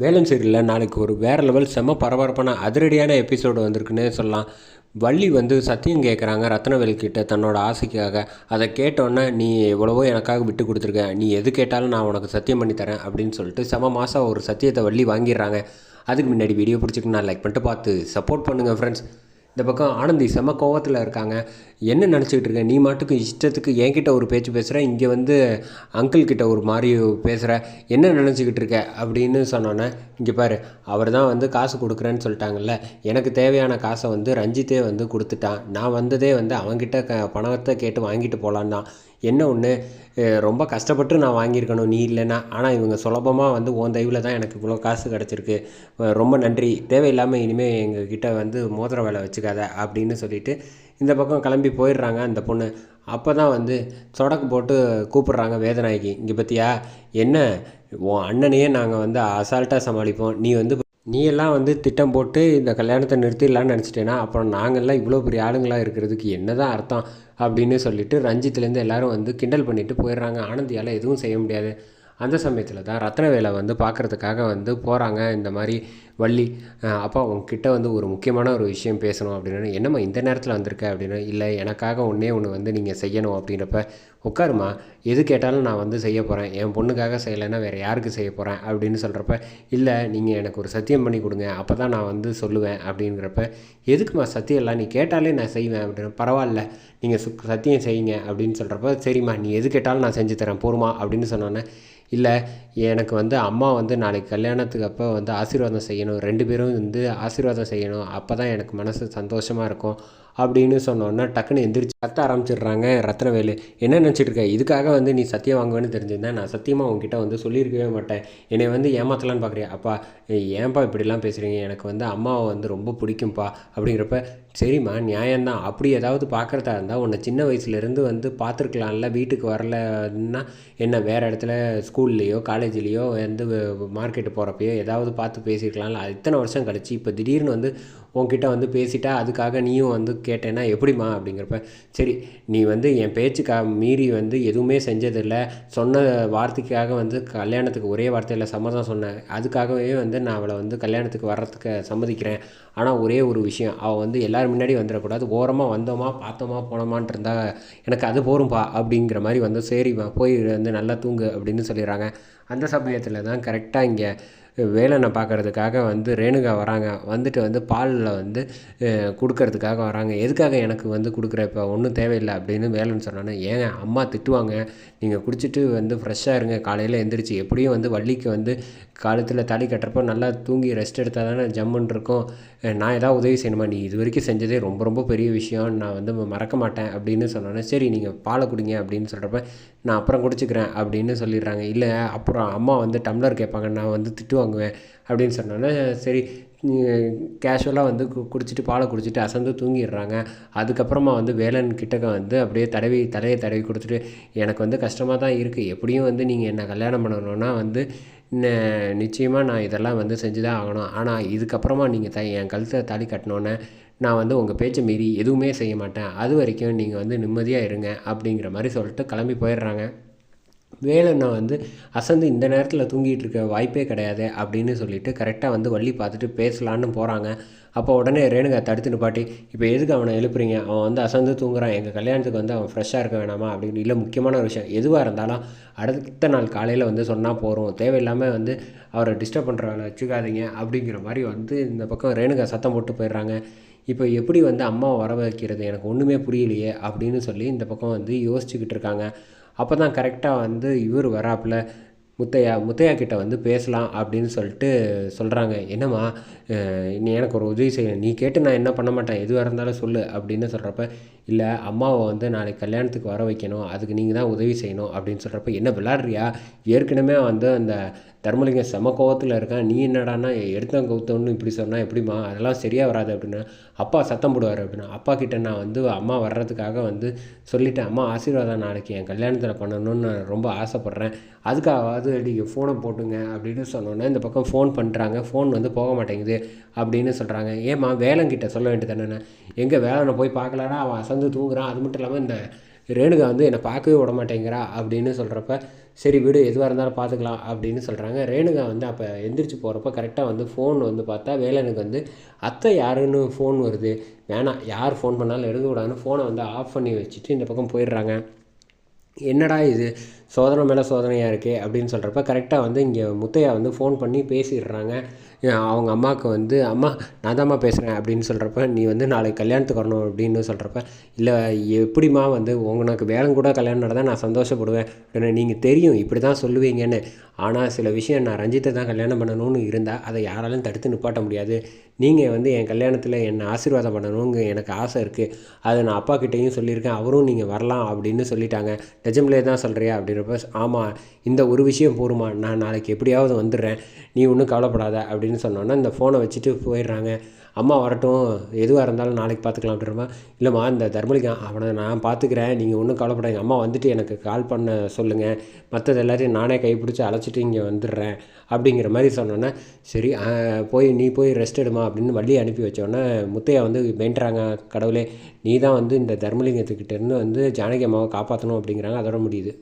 வேலன் சீரியலில் நாளைக்கு ஒரு வேறு லெவல் செம்ம பரபரப்பான அதிரடியான எபிசோடு வந்திருக்குன்னே சொல்லலாம். வள்ளி வந்து சத்தியம் கேட்குறாங்க ரத்னவேல்கிட்ட தன்னோட ஆசைக்காக. அதை கேட்டோன்னே நீ எவ்வளவோ எனக்காக விட்டு கொடுத்துருக்க. நீ எது கேட்டாலும் நான் உனக்கு சத்தியம் பண்ணி தரேன் அப்படின்னு சொல்லிட்டு செம மாதம் ஒரு சத்தியத்தை வள்ளி வாங்கிடுறாங்க. அதுக்கு முன்னாடி வீடியோ பிடிச்சிக்கு நான் லைக் பண்ணிட்டு பார்த்து சப்போர்ட் பண்ணுங்கள் ஃப்ரெண்ட்ஸ் இந்த பக்கம் ஆனந்தி செம கோவத்தில் இருக்காங்க. என்ன நினச்சிக்கிட்டு இருக்க? நீ மாட்டுக்கு இஷ்டத்துக்கு என்கிட்ட ஒரு பேச்சு பேசுகிற இங்கே வந்து அங்கிள் கிட்ட ஒரு மாதிரி பேசுகிற என்ன நினச்சிக்கிட்டு இருக்க? அப்படின்னு சொன்னோன்னே இங்கே பாரு அவர் தான் வந்து காசு கொடுக்குறேன்னு சொல்லிட்டாங்கல்ல எனக்கு தேவையான காசை வந்து ரஞ்சித்தே வந்து கொடுத்துட்டான். நான் வந்ததே வந்து அவங்ககிட்ட க பணத்தை கேட்டு வாங்கிட்டு போகலான் தான். என்ன ஒன்று ரொம்ப கஷ்டப்பட்டு நான் வாங்கியிருக்கணும் நீ இல்லைன்னா. ஆனால் இவங்க சுலபமாக வந்து உன் தயவில் தான் எனக்கு இவ்வளோ காசு கிடச்சிருக்கு. ரொம்ப நன்றி. தேவையில்லாமல் இனிமேல் எங்கக்கிட்ட வந்து மோதிர வேலை வச்சுக்காத அப்படின்னு சொல்லிட்டு இந்த பக்கம் கிளம்பி போயிடுறாங்க அந்த பொண்ணு. அப்போ தான் வந்து சொடக்கு போட்டு கூப்பிட்றாங்க வேதநாயகி. இங்கே பற்றியா என்ன? உன் அண்ணனையே நாங்கள் வந்து அசால்ட்டாக சமாளிப்போம். நீ வந்து நீ எல்லாம் வந்து திட்டம் போட்டு இந்த கல்யாணத்தை நிறுத்திடலான்னு நினச்சிட்டேன்னா அப்புறம் நாங்கள்லாம் இவ்வளோ பெரிய ஆளுங்களாக இருக்கிறதுக்கு என்ன தான் அர்த்தம்? அப்படின்னு சொல்லிட்டு ரஞ்சித்துலேருந்து எல்லோரும் வந்து கிண்டல் பண்ணிவிட்டு போயிடுறாங்க. ஆனந்தியால் எதுவும் செய்ய முடியாது. அந்த சமயத்தில் தான் ரத்னவேலை வந்து பார்க்குறதுக்காக வந்து போகிறாங்க இந்த மாதிரி வள்ளி அப்பா உங்ககிட்ட வந்து ஒரு முக்கியமான ஒரு விஷயம் பேசணும் அப்படின்னு என்னம்மா இந்த நேரத்தில் வந்திருக்க அப்படின்னு இல்லை எனக்காக ஒன்றே ஒன்று வந்து நீங்கள் செய்யணும் அப்படின்றப்ப உட்காருமா எது கேட்டாலும் நான் வந்து செய்ய போகிறேன் என் பொண்ணுக்காக செய்யலைன்னா வேறு யாருக்கு செய்ய போகிறேன் அப்படின்னு சொல்கிறப்ப இல்லை நீங்கள் எனக்கு ஒரு சத்தியம் பண்ணி கொடுங்க அப்போ தான் நான் வந்து சொல்லுவேன் அப்படிங்கிறப்ப எதுக்குமா சத்தியம் இல்லை நீ கேட்டாலே நான் செய்வேன் அப்படின்னு பரவாயில்ல நீங்கள் சு சத்தியம் செய்யுங்க அப்படின்னு சொல்கிறப்ப சரிம்மா நீ எது கேட்டாலும் நான் செஞ்சு தரேன் போருமா அப்படின்னு சொன்னோன்னே இல்லை எனக்கு வந்து அம்மா வந்து நாளைக்கு கல்யாணத்துக்கு அப்போ வந்து ஆசீர்வாதம் செய்யணும். ரெண்டு பேரும் வந்து ஆசீர்வாதம் செய்யணும். அப்போ தான் எனக்கு மனசு சந்தோஷமாக இருக்கும். அப்படின்னு சொன்னோன்னா டக்குன்னு எந்திரிச்சு கத்த ஆரம்பிச்சிடுறாங்க ரத்னவேலு என்ன நினச்சிட்டு இருக்க? இதுக்காக வந்து நீ சத்தியம் வாங்குவேன்னு தெரிஞ்சிருந்தேன் நான் சத்தியமாக உங்ககிட்ட வந்து சொல்லியிருக்கவே மாட்டேன். என்னை வந்து ஏமாத்தலான்னு பார்க்குறியா அப்பா ஏன்பா இப்படிலாம் பேசுகிறீங்க எனக்கு வந்து அம்மாவை வந்து ரொம்ப பிடிக்கும்ப்பா அப்படிங்கிறப்ப சரிம்மா நியாயம்தான். அப்படி ஏதாவது பார்க்குறதா இருந்தால் உன்னை சின்ன வயசுலேருந்து வந்து பார்த்துருக்கலாம்ல வீட்டுக்கு வரலன்னா என்ன வேறு இடத்துல ஸ்கூல்லேயோ காலேஜ்லேயோ வந்து மார்க்கெட்டு போகிறப்பையோ ஏதாவது பார்த்து பேசியிருக்கலாம்ல. இத்தனை வருஷம் கழிச்சு இப்போ திடீர்னு வந்து உன்கிட்ட வந்து பேசிட்டா அதுக்காக நீயும் வந்து கேட்டேன்னா எப்படிம்மா அப்படிங்கிறப்ப சரி நீ வந்து என் பேச்சுக்கா மீறி வந்து எதுவுமே செஞ்சதில்லை. சொன்ன வார்த்தைக்காக வந்து கல்யாணத்துக்கு ஒரே வார்த்தையில் சம்மதம் சொன்னேன் அதுக்காகவே வந்து நான் அவளை வந்து கல்யாணத்துக்கு வர்றதுக்கு சம்மதிக்கிறேன். ஆனால் ஒரே ஒரு விஷயம் அவள் வந்து எல்லோரும் முன்னாடி வந்துடக்கூடாது. ஓரமாக வந்தோமா பார்த்தோமா போனோமான்ட்டு இருந்தால் எனக்கு அது போரும்பா அப்படிங்கிற மாதிரி வந்து சரிம்மா போய் வந்து நல்லா தூங்கு அப்படின்னு சொல்லிடுறாங்க. அந்த சமயத்தில் தான் கரெக்டாக இங்கே வேலனை பார்க்குறதுக்காக வந்து ரேணுகா வராங்க. வந்துட்டு வந்து பாலில் வந்து கொடுக்கறதுக்காக வராங்க. எதுக்காக எனக்கு வந்து கொடுக்குற இப்போ ஒன்றும் தேவையில்லை அப்படின்னு வேலைன்னு சொன்னோன்னே ஏங்க அம்மா திட்டுவாங்க. நீங்கள் குடிச்சிட்டு வந்து ஃப்ரெஷ்ஷாக இருங்க. காலையில் எந்திரிச்சு எப்படியும் வந்து வள்ளிக்கு வந்து காலத்தில் தாலி கட்டுறப்போ நல்லா தூங்கி ரெஸ்ட் எடுத்தால் தானே ஜம்முன்னு இருக்கும். நான் ஏதாவது உதவி செய்யணுமா? நீ இது வரைக்கும் செஞ்சதே ரொம்ப ரொம்ப பெரிய விஷயம். நான் வந்து மறக்க மாட்டேன். அப்படின்னு சொன்னோன்னே சரி நீங்கள் பாலை குடிங்க. அப்படின்னு சொல்கிறப்ப நான் அப்புறம் குடிச்சிக்கிறேன். அப்படின்னு சொல்லிடுறாங்க. இல்லை அப்புறம் அப்புறம் அம்மா வந்து டம்ளர் கேட்பாங்க நான் வந்து திட்டு வாங்குவேன் அப்படின்னு சொன்னோன்னே சரி கேஷுவலாக வந்து கு குடிச்சிட்டு பாலை குடிச்சிட்டு அசந்து தூங்கிடுறாங்க. அதுக்கப்புறமா வந்து வேலன் கிட்டக்க வந்து அப்படியே தடவி தலையை தடவி கொடுத்துட்டு எனக்கு வந்து கஷ்டமாக தான் இருக்குது எப்படியும் வந்து நீங்கள் என்னை கல்யாணம் பண்ணணுன்னா வந்து நிச்சயமாக நான் இதெல்லாம் வந்து செஞ்சு தான் ஆகணும். ஆனால் இதுக்கப்புறமா நீங்கள் த என் கழுத்தை தாலி கட்டினோன்னே நான் வந்து உங்கள் பேச்சை மீறி எதுவுமே செய்ய மாட்டேன். அது வரைக்கும் நீங்கள் வந்து நிம்மதியாக இருங்க அப்படிங்கிற மாதிரி சொல்லிட்டு கிளம்பி போயிடுறாங்க. வேலண்ணா வந்து அசந்து இந்த நேரத்தில் தூங்கிட்டு இருக்க வாய்ப்பே கிடையாது அப்படின்னு சொல்லிட்டு கரெக்டாக வந்து வள்ளி பார்த்துட்டு பேசலான்னு போகிறாங்க அப்போ உடனே ரேணுகா தடுத்து நிப்பாட்டி இப்போ எதுக்கு அவனை எழுப்புறீங்க? அவன் வந்து அசந்து தூங்குறான். எங்கள் கல்யாணத்துக்கு வந்து அவன் ஃப்ரெஷ்ஷாக இருக்க வேணாமா? அப்படின்னு. இல்லை முக்கியமான ஒரு விஷயம் எதுவாக இருந்தாலும் அடுத்த நாள் காலையில் வந்து சொன்னால் போகிறோம் தேவையில்லாமல் வந்து அவரை டிஸ்டர்ப் பண்ணுற வேலை வச்சுக்காதீங்க அப்படிங்கிற மாதிரி வந்து இந்த பக்கம் ரேணுகா சத்தம் போட்டு போயிடுறாங்க. இப்போ எப்படி வந்து அம்மாவை வர வைக்கிறது எனக்கு ஒன்றுமே புரியலையே அப்படின்னு சொல்லி இந்த பக்கம் வந்து யோசிச்சுக்கிட்டு இருக்காங்க. அப்போ தான் கரெக்டாக வந்து இவர் வராப்பில். முத்தையா முத்தையா கிட்ட வந்து பேசலாம் அப்படின்னு சொல்லிட்டு சொல்கிறாங்க என்னம்மா நீ எனக்கு ஒரு உதவி செய்யணும். நீ கேட்டு நான் என்ன பண்ண மாட்டேன் எதுவாக இருந்தாலும் சொல்லு அப்படின்னு சொல்கிறப்ப இல்லை அம்மாவை வந்து நாளைக்கு கல்யாணத்துக்கு வர வைக்கணும். அதுக்கு நீங்கள் தான் உதவி செய்யணும். அப்படின்னு சொல்கிறப்ப என்ன விளாட்றியா ஏற்கனவே வந்து அந்த தர்மலிங்க செம கோவத்தில் இருக்கான். நீ என்னடானா எடுத்தவன் கவுத்தவன்னு இப்படி சொன்னால் எப்படிம்மா? அதெல்லாம் சரியாக வராது. அப்படின்னா. அப்பா சத்தம் போடுவார் அப்படின்னா. அப்பா கிட்ட நான் வந்து அம்மா வர்றதுக்காக வந்து சொல்லிவிட்டேன் அம்மா ஆசீர்வாதம் நாளைக்கு என் கல்யாணத்தில் பண்ணணும்னு நான் ரொம்ப ஆசைப்பட்றேன். அதுக்காகவாது நீங்கள் ஃபோனை போட்டுங்க அப்படின்னு சொன்னோன்னே இந்த பக்கம் ஃபோன் பண்ணுறாங்க ஃபோன் வந்து போக மாட்டேங்குது அப்படின்னு சொல்கிறாங்க ஏம்மா வேலங்கிட்ட சொல்ல வேண்டியது என்னென்ன எங்கே வேலனை போய் பார்க்கலான்னா அவன் அசந்து தூங்குறான். அது மட்டும் இல்லாமல் இந்த ரேணுகா வந்து என்னை பார்க்கவே விட மாட்டேங்கிறா அப்படின்னு சொல்கிறப்ப சரி விடு எதுவாக இருந்தாலும் பார்த்துக்கலாம் அப்படின்னு சொல்கிறாங்க ரேணுகா வந்து அப்போ எந்திரிச்சு போகிறப்ப கரெக்டாக வந்து ஃபோன் வந்து பார்த்தா வேலனுக்கு வந்து அத்தை யாருன்னு ஃபோன் வருது? வேணாம் யார் ஃபோன் பண்ணாலும் எடுக்கக்கூடாதுன்னு ஃபோனை வந்து ஆஃப் பண்ணி வச்சுட்டு இந்த பக்கம் போயிடுறாங்க. என்னடா இது? சோதனை மேலே சோதனையாக இருக்கே அப்படின்னு சொல்கிறப்ப கரெக்டாக வந்து இங்கே முத்தையா வந்து ஃபோன் பண்ணி பேசிடுறாங்க. அவங்க அம்மாவுக்கு வந்து அம்மா நான் தான்ம்மா பேசுகிறேன் அப்படின்னு சொல்கிறப்ப நீ வந்து நாளைக்கு கல்யாணத்துக்கு வரணும் அப்படின்னு சொல்கிறப்ப இல்லை எப்படிம்மா வந்து உனக்கு வேலை கூட கல்யாணம் நடந்தால் நான் சந்தோஷப்படுவேன். அப்படின்னு நீங்கள் தெரியும் இப்படி தான் சொல்லுவீங்கன்னு. ஆனால் சில விஷயம் நான் ரஞ்சித்தை தான் கல்யாணம் பண்ணணும்னு இருந்தால் அதை யாராலும் தடுத்து நிப்பாட்ட முடியாது. நீங்கள் வந்து என் கல்யாணத்தில் என்னை ஆசீர்வாதம் பண்ணணுங்க எனக்கு ஆசை இருக்குது அதை நான் அப்பா கிட்டேயும் சொல்லியிருக்கேன். அவரும் நீங்கள் வரலாம் அப்படின்னு சொல்லிட்டாங்க. நிஜம்லே தான் சொல்கிறியா அப்படின்றப்ப ஆமாம் இந்த ஒரு விஷயம் போருமா. நான் நாளைக்கு எப்படியாவது வந்துடுறேன். நீ ஒன்றும் கவலைப்படாத அப்படின்னு சொன்னோன்னா இந்த ஃபோனை வச்சுட்டு போயிடுறாங்க. அம்மா வரட்டும் எதுவாக இருந்தாலும் நாளைக்கு பார்த்துக்கலாம் அப்படின்றமா இல்லைம்மா இந்த தர்மலிங்கம் அவனை நான் பார்த்துக்கிறேன் நீங்கள் ஒன்றும் கவலைப்படாதீங்க. அம்மா வந்துட்டு எனக்கு கால் பண்ண சொல்லுங்கள் மற்றது எல்லாத்தையும் நானே கைப்பிடிச்சி அழைச்சிட்டு இங்கே வந்துடுறேன் அப்படிங்கிற மாதிரி சொன்னோன்னே சரி போய் நீ போய் ரெஸ்ட் எடுமா அப்படின்னு வள்ளி அனுப்பி வச்சோன்னே முத்தையா வந்து வேண்டுறாங்க கடவுளே. நீ தான் வந்து இந்த தர்மலிங்கத்துக்கிட்டேருந்து வந்து ஜானகி அம்மாவை காப்பாற்றணும் அப்படிங்கிறாங்க. அதோட முடியுது.